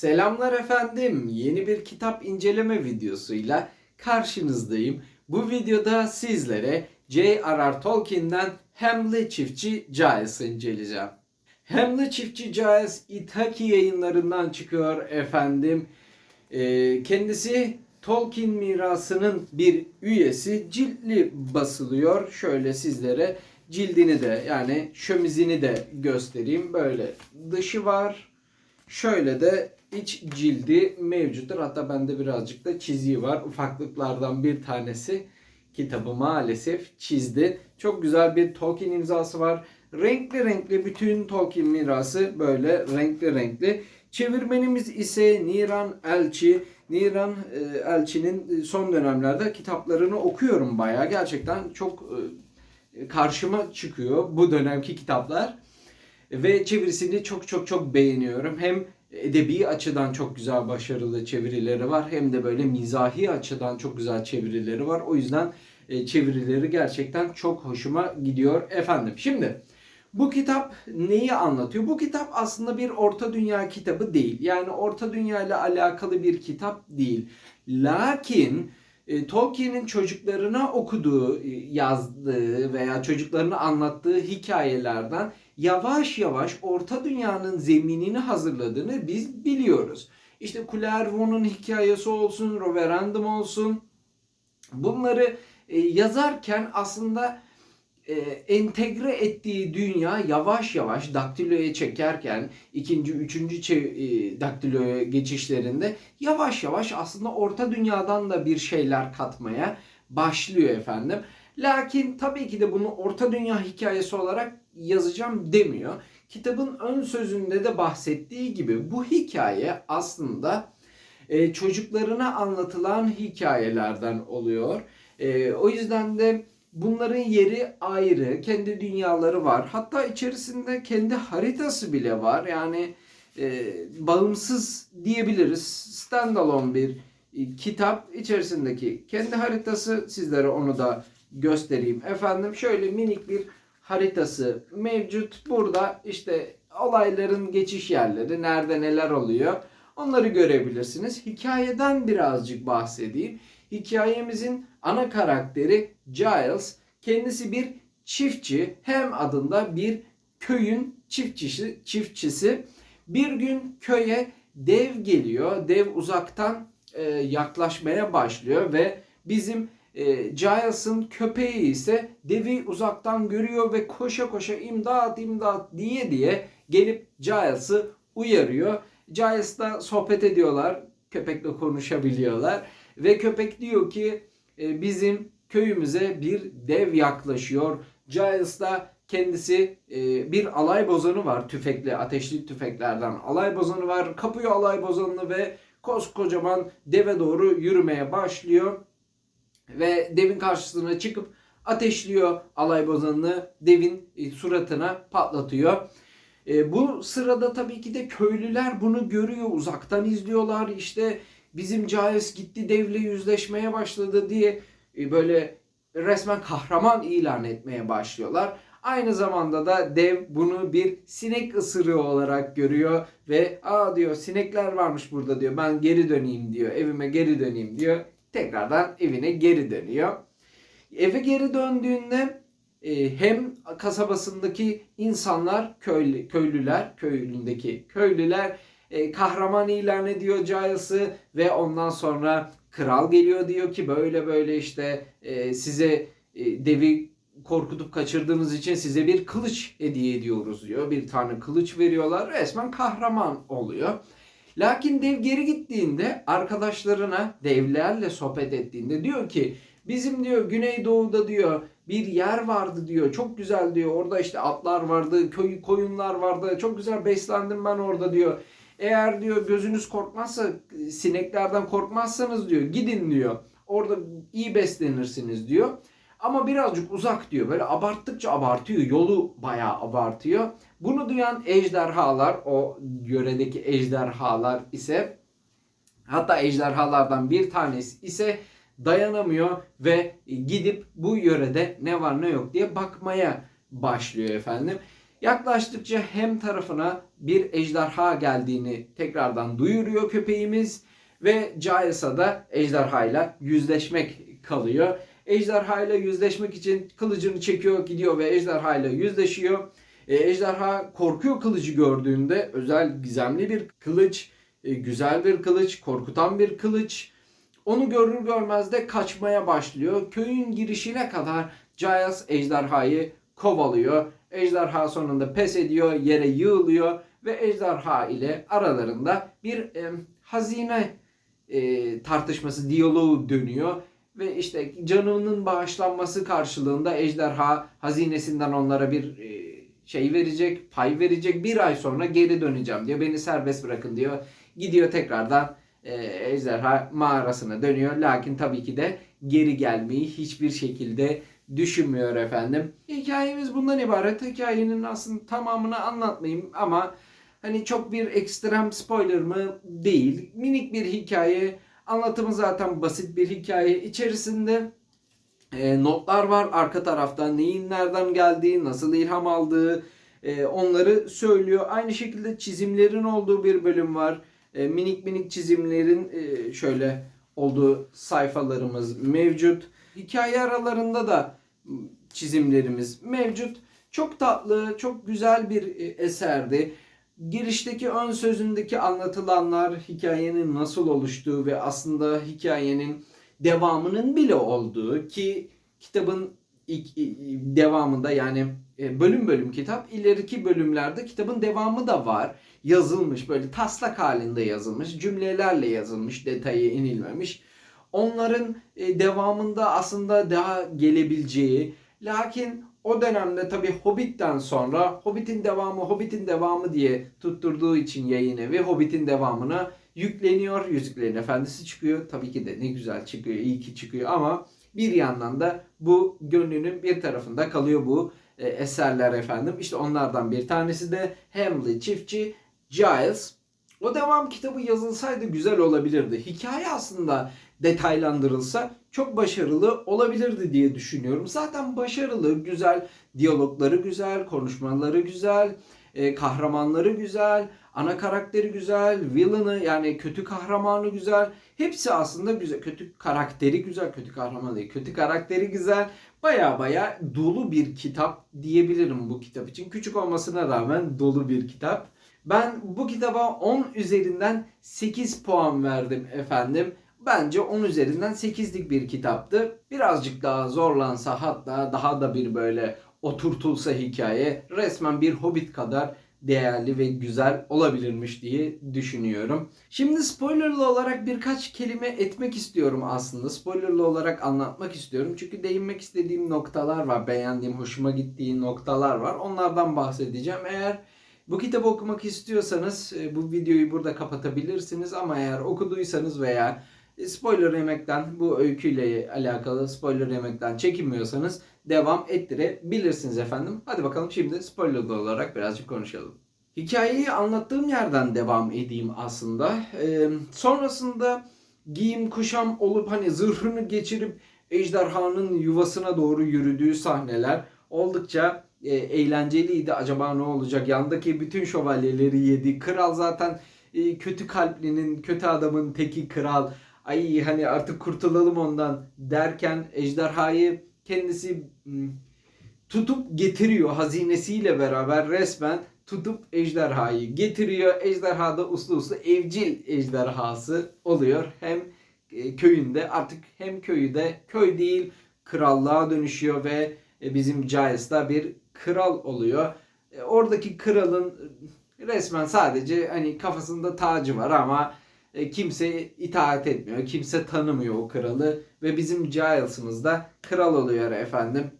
Selamlar efendim. Yeni bir kitap inceleme videosuyla karşınızdayım. Bu videoda sizlere J.R.R. Tolkien'den Hemli Çiftçi Giles'ı inceleyeceğim. Hemli Çiftçi Giles Itaki yayınlarından çıkıyor efendim. Ee, kendisi Tolkien mirasının bir üyesi ciltli basılıyor. Şöyle sizlere cildini de yani şömizini de göstereyim. Böyle dışı var. Şöyle de iç cildi mevcuttur. Hatta bende birazcık da çiziği var. Ufaklıklardan bir tanesi kitabı maalesef çizdi. Çok güzel bir Tolkien imzası var. Renkli renkli bütün Tolkien mirası böyle renkli renkli. Çevirmenimiz ise Niran Elçi. Niran e, Elçi'nin son dönemlerde kitaplarını okuyorum bayağı. Gerçekten çok e, karşıma çıkıyor bu dönemki kitaplar. Ve çevirisini çok çok çok beğeniyorum. Hem edebi açıdan çok güzel başarılı çevirileri var. Hem de böyle mizahi açıdan çok güzel çevirileri var. O yüzden e, çevirileri gerçekten çok hoşuma gidiyor efendim. Şimdi bu kitap neyi anlatıyor? Bu kitap aslında bir Orta Dünya kitabı değil. Yani Orta Dünya ile alakalı bir kitap değil. Lakin e, Tolkien'in çocuklarına okuduğu, e, yazdığı veya çocuklarına anlattığı hikayelerden yavaş yavaş Orta Dünya'nın zeminini hazırladığını biz biliyoruz. İşte Kullervo'nun hikayesi olsun, Roverandom olsun. Bunları e, yazarken aslında e, entegre ettiği dünya yavaş yavaş daktiloya çekerken ikinci, üçüncü e, daktiloya geçişlerinde yavaş yavaş aslında orta dünyadan da bir şeyler katmaya başlıyor efendim. Lakin tabii ki de bunu orta dünya hikayesi olarak yazacağım demiyor. Kitabın ön sözünde de bahsettiği gibi bu hikaye aslında e, çocuklarına anlatılan hikayelerden oluyor. E, o yüzden de bunların yeri ayrı, kendi dünyaları var. Hatta içerisinde kendi haritası bile var. Yani e, bağımsız diyebiliriz. Standalone bir e, kitap içerisindeki kendi haritası sizlere onu da göstereyim. Efendim şöyle minik bir haritası mevcut. Burada işte olayların geçiş yerleri, nerede neler oluyor onları görebilirsiniz. Hikayeden birazcık bahsedeyim. Hikayemizin ana karakteri Giles. Kendisi bir çiftçi. Hem adında bir köyün çiftçisi, çiftçisi. Bir gün köye dev geliyor. Dev uzaktan e, yaklaşmaya başlıyor ve bizim e, Giles'ın köpeği ise devi uzaktan görüyor ve koşa koşa imdat imdat diye diye gelip Giles'ı uyarıyor. Giles'la sohbet ediyorlar. Köpekle konuşabiliyorlar. Ve köpek diyor ki e, bizim köyümüze bir dev yaklaşıyor. Giles da kendisi e, bir alay bozanı var. Tüfekli, ateşli tüfeklerden alay bozanı var. Kapıyor alay bozanını ve koskocaman deve doğru yürümeye başlıyor. Ve devin karşısına çıkıp ateşliyor alay bozanını. Devin e, suratına patlatıyor. E, bu sırada tabii ki de köylüler bunu görüyor. Uzaktan izliyorlar. İşte bizim Giles gitti devle yüzleşmeye başladı diye e, böyle resmen kahraman ilan etmeye başlıyorlar. Aynı zamanda da dev bunu bir sinek ısırığı olarak görüyor ve aa diyor sinekler varmış burada diyor ben geri döneyim diyor evime geri döneyim diyor. Tekrardan evine geri dönüyor. Eve geri döndüğünde e, hem kasabasındaki insanlar köylü, köylüler köylündeki köylüler e, kahraman ilan ediyor Giles'ı ve ondan sonra kral geliyor diyor ki böyle böyle işte e, size devi korkutup kaçırdığınız için size bir kılıç hediye ediyoruz diyor. Bir tane kılıç veriyorlar. Resmen kahraman oluyor. Lakin dev geri gittiğinde arkadaşlarına devlerle sohbet ettiğinde diyor ki bizim diyor Güneydoğu'da diyor bir yer vardı diyor. Çok güzel diyor. Orada işte atlar vardı, köy koyunlar vardı. Çok güzel beslendim ben orada diyor. Eğer diyor gözünüz korkmazsa sineklerden korkmazsanız diyor gidin diyor. Orada iyi beslenirsiniz diyor. Ama birazcık uzak diyor. Böyle abarttıkça abartıyor. Yolu bayağı abartıyor. Bunu duyan ejderhalar, o yöredeki ejderhalar ise hatta ejderhalardan bir tanesi ise dayanamıyor ve gidip bu yörede ne var ne yok diye bakmaya başlıyor efendim. Yaklaştıkça hem tarafına bir ejderha geldiğini tekrardan duyuruyor köpeğimiz ve Giles'a da ejderhayla yüzleşmek kalıyor. Ejderhayla yüzleşmek için kılıcını çekiyor gidiyor ve ejderhayla yüzleşiyor. E, ejderha korkuyor kılıcı gördüğünde özel gizemli bir kılıç, e, güzel bir kılıç, korkutan bir kılıç. Onu görür görmez de kaçmaya başlıyor. Köyün girişine kadar Giles ejderhayı kovalıyor. Ejderha sonunda pes ediyor, yere yığılıyor ve ejderha ile aralarında bir e, hazine e, tartışması, diyaloğu dönüyor. Ve işte canının bağışlanması karşılığında ejderha hazinesinden onlara bir e, şey verecek, pay verecek. Bir ay sonra geri döneceğim diyor. Beni serbest bırakın diyor. Gidiyor tekrardan e, ejderha mağarasına dönüyor. Lakin tabii ki de geri gelmeyi hiçbir şekilde düşünmüyor efendim. Hikayemiz bundan ibaret. Hikayenin aslında tamamını anlatmayayım ama hani çok bir ekstrem spoiler mı değil. Minik bir hikaye. Anlatımı zaten basit bir hikaye. İçerisinde e, notlar var arka tarafta. Neyin nereden geldiği, nasıl ilham aldığı e, onları söylüyor. Aynı şekilde çizimlerin olduğu bir bölüm var. E, minik minik çizimlerin e, şöyle olduğu sayfalarımız mevcut. Hikaye aralarında da çizimlerimiz mevcut. Çok tatlı, çok güzel bir e, eserdi. Girişteki ön sözündeki anlatılanlar, hikayenin nasıl oluştuğu ve aslında hikayenin devamının bile olduğu ki kitabın ilk devamında yani e, bölüm bölüm kitap ileriki bölümlerde kitabın devamı da var. Yazılmış böyle taslak halinde yazılmış cümlelerle yazılmış detayı inilmemiş. Onların e, devamında aslında daha gelebileceği lakin o dönemde tabi Hobbit'ten sonra Hobbit'in devamı Hobbit'in devamı diye tutturduğu için yayın evi Hobbit'in devamına yükleniyor. Yüzüklerin Efendisi çıkıyor. Tabii ki de ne güzel çıkıyor, iyi ki çıkıyor ama bir yandan da bu gönlünün bir tarafında kalıyor bu e, eserler efendim. İşte onlardan bir tanesi de Hamlet Çiftçi Giles. O devam kitabı yazılsaydı güzel olabilirdi. Hikaye aslında detaylandırılsa çok başarılı olabilirdi diye düşünüyorum. Zaten başarılı, güzel, diyalogları güzel, konuşmaları güzel, e, kahramanları güzel, ana karakteri güzel, villain'ı yani kötü kahramanı güzel. Hepsi aslında güzel. Kötü karakteri güzel, kötü kahraman değil. Kötü karakteri güzel. Baya baya dolu bir kitap diyebilirim bu kitap için. Küçük olmasına rağmen dolu bir kitap. Ben bu kitaba 10 üzerinden 8 puan verdim efendim. Bence 10 üzerinden 8'lik bir kitaptı. Birazcık daha zorlansa hatta daha da bir böyle oturtulsa hikaye resmen bir hobbit kadar değerli ve güzel olabilirmiş diye düşünüyorum. Şimdi spoilerlı olarak birkaç kelime etmek istiyorum aslında. Spoilerlı olarak anlatmak istiyorum. Çünkü değinmek istediğim noktalar var. Beğendiğim, hoşuma gittiği noktalar var. Onlardan bahsedeceğim. Eğer bu kitabı okumak istiyorsanız e, bu videoyu burada kapatabilirsiniz ama eğer okuduysanız veya spoiler yemekten bu öyküyle alakalı spoiler yemekten çekinmiyorsanız devam ettirebilirsiniz efendim. Hadi bakalım şimdi spoilerlı olarak birazcık konuşalım. Hikayeyi anlattığım yerden devam edeyim aslında. Ee, sonrasında giyim kuşam olup hani zırhını geçirip ejderhanın yuvasına doğru yürüdüğü sahneler oldukça e, eğlenceliydi. Acaba ne olacak? Yandaki bütün şövalyeleri yedi. Kral zaten e, kötü kalplinin, kötü adamın teki kral. Ay hani artık kurtulalım ondan derken ejderhayı kendisi hmm, tutup getiriyor hazinesiyle beraber resmen tutup ejderhayı getiriyor. Ejderha da uslu uslu evcil ejderhası oluyor. Hem e, köyünde artık hem köyü de köy değil krallığa dönüşüyor ve bizim Giles da bir kral oluyor. E, oradaki kralın resmen sadece hani kafasında tacı var ama kimse itaat etmiyor. Kimse tanımıyor o kralı ve bizim Giles'ımız da kral oluyor efendim.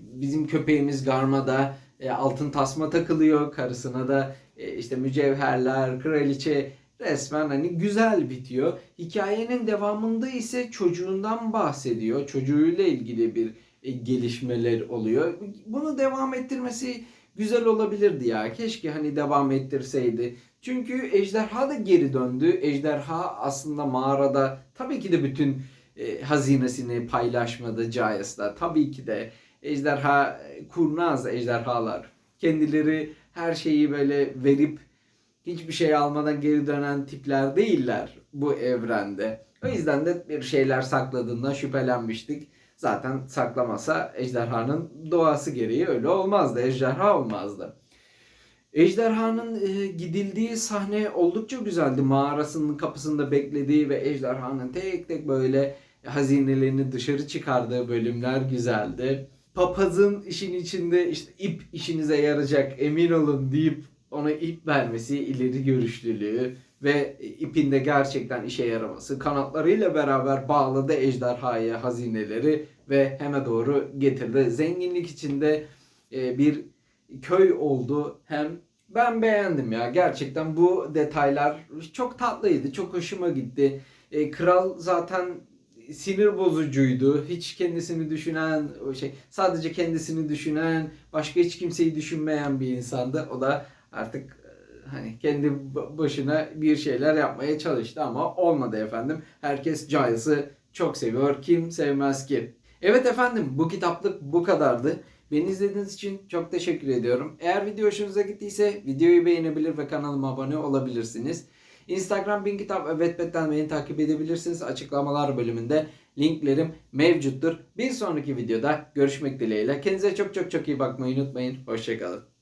Bizim köpeğimiz Garma da altın tasma takılıyor. Karısına da işte mücevherler, kraliçe resmen hani güzel bitiyor. Hikayenin devamında ise çocuğundan bahsediyor. Çocuğuyla ilgili bir gelişmeler oluyor. Bunu devam ettirmesi güzel olabilirdi ya. Keşke hani devam ettirseydi. Çünkü ejderha da geri döndü. Ejderha aslında mağarada tabii ki de bütün e, hazinesini paylaşmadı Giles'la. Tabii ki de ejderha kurnaz ejderhalar kendileri her şeyi böyle verip hiçbir şey almadan geri dönen tipler değiller bu evrende. O yüzden de bir şeyler sakladığından şüphelenmiştik. Zaten saklamasa ejderhanın doğası gereği öyle olmazdı. Ejderha olmazdı. Ejderhanın e, gidildiği sahne oldukça güzeldi. Mağarasının kapısında beklediği ve ejderhanın tek tek böyle hazinelerini dışarı çıkardığı bölümler güzeldi. Papazın işin içinde işte ip işinize yarayacak emin olun deyip ona ip vermesi, ileri görüşlülüğü ve ipinde gerçekten işe yaraması. Kanatlarıyla beraber bağladı ejderhaya hazineleri ve heme doğru getirdi. Zenginlik içinde e, bir köy oldu. Hem ben beğendim ya gerçekten bu detaylar çok tatlıydı. Çok hoşuma gitti. E, kral zaten sinir bozucuydu. Hiç kendisini düşünen şey sadece kendisini düşünen, başka hiç kimseyi düşünmeyen bir insandı. O da artık hani kendi ba- başına bir şeyler yapmaya çalıştı ama olmadı efendim. Herkes Giles'ı çok seviyor. Kim sevmez ki? Evet efendim bu kitaplık bu kadardı. Beni izlediğiniz için çok teşekkür ediyorum. Eğer video hoşunuza gittiyse videoyu beğenebilir ve kanalıma abone olabilirsiniz. Instagram Bin Kitap ve Wattpad'den beni takip edebilirsiniz. Açıklamalar bölümünde linklerim mevcuttur. Bir sonraki videoda görüşmek dileğiyle. Kendinize çok çok çok iyi bakmayı unutmayın. Hoşçakalın.